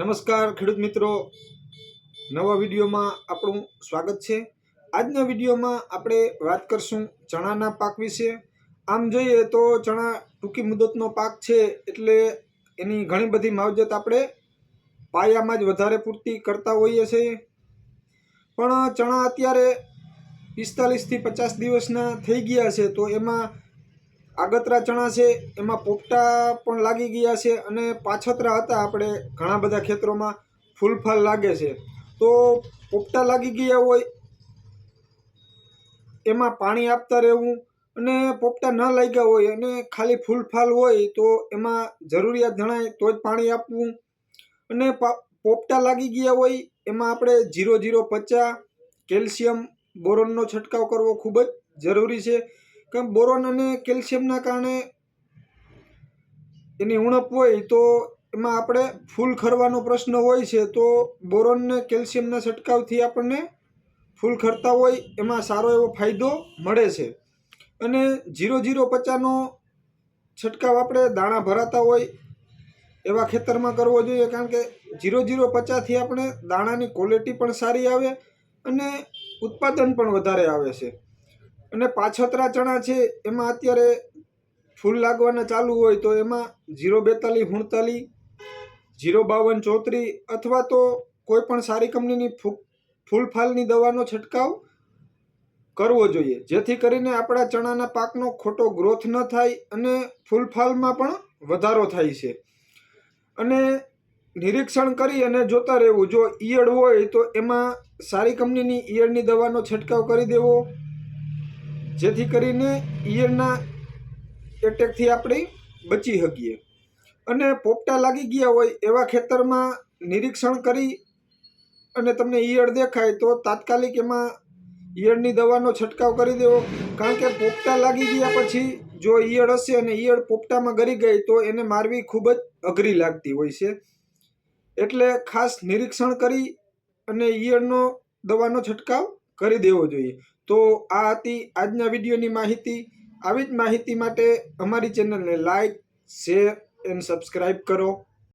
નમસ્કાર, ખેડૂત મિત્રો. નવા વિડીયોમાં આપણું સ્વાગત છે. આજના વિડીયોમાં આપણે વાત કરશું ચણાના પાક વિશે. આમ જોઈએ તો ચણા ટૂંકી મુદતનો પાક છે એટલે એની ઘણી બધી માવજત આપણે પાયામાં જ વધારે પૂરતી કરતા હોઈએ છીએ. પણ ચણા અત્યારે પિસ્તાલીસથી પચાસ દિવસના થઈ ગયા છે, તો એમાં આગતરા ચણા છે, એમાં પોપટા પણ લાગી ગયા છે અને પાછતરા હતા આપણે ઘણા બધા ખેતરોમાં ફૂલફાલ લાગે છે. તો પોપટા લાગી ગયા હોય, એમાં પાણી આપતા રહેવું અને પોપટા ન લાગ્યા હોય અને ખાલી ફૂલફાલ હોય તો એમાં જરૂરિયાત જણાય તો જ પાણી આપવું. અને પોપટા લાગી ગયા હોય, એમાં આપણે જીરો જીરો પચાસ કેલ્શિયમ બોરોનનો છંટકાવ કરવો ખૂબ જ જરૂરી છે. કેમ બોરોન અને કેલ્શિયમના કારણે એની ઉણપ હોય તો એમાં આપણે ફૂલ ખરવાનો પ્રશ્ન હોય છે, તો બોરોનને કેલ્શિયમના છંટકાવથી આપણને ફૂલ ખરતા હોય એમાં સારો એવો ફાયદો મળે છે. અને જીરો જીરો પચાસનો છંટકાવ આપણે દાણા ભરાતા હોય એવા ખેતરમાં કરવો જોઈએ, કારણ કે જીરો જીરો પચાસથી આપણે દાણાની ક્વોલિટી પણ સારી આવે અને ઉત્પાદન પણ વધારે આવે છે. અને પાછતરા ચણા છે, એમાં અત્યારે ફૂલ લાગવાના ચાલુ હોય તો એમાં જીરો બેતાલીસ, હુણતાલીસ, જીરો બાવન, ચોત્રીસ અથવા તો કોઈ પણ સારી કંપનીની ફૂ ફૂલફાલની દવાનો છંટકાવ કરવો જોઈએ. જેથી કરીને આપણા ચણાના પાકનો ખોટો ગ્રોથ ન થાય અને ફૂલફાલમાં પણ વધારો થાય છે. અને નિરીક્ષણ કરી અને જોતા રહેવું. જો ઈયળ હોય તો એમાં સારી કંપનીની ઈયળની દવાનો છંટકાવ કરી દેવો. જેથી કરીને ઈયળના એટેકથી આપણે બચી શકીએ. અને પોપટા લાગી ગયા હોય એવા ખેતરમાં નિરીક્ષણ કરી અને તમને ઈયળ દેખાય તો તાત્કાલિક એમાં ઈયળની દવાનો છંટકાવ કરી દેવો. કારણ કે પોપટા લાગી ગયા પછી જો ઈયળ હશે અને ઈયળ પોપટામાં ગરી ગઈ તો એને મારવી ખૂબ જ અઘરી લાગતી હોય છે. એટલે ખાસ નિરીક્ષણ કરી અને ઈયળનો દવાનો છંટકાવ કરી દેવો જોઈએ. તો આ હતી આજના વિડીયોની માહિતી. આવી જ માહિતી માટે અમારી ચેનલને લાઈક, શેર, એન્ડ સબસ્ક્રાઈબ કરો.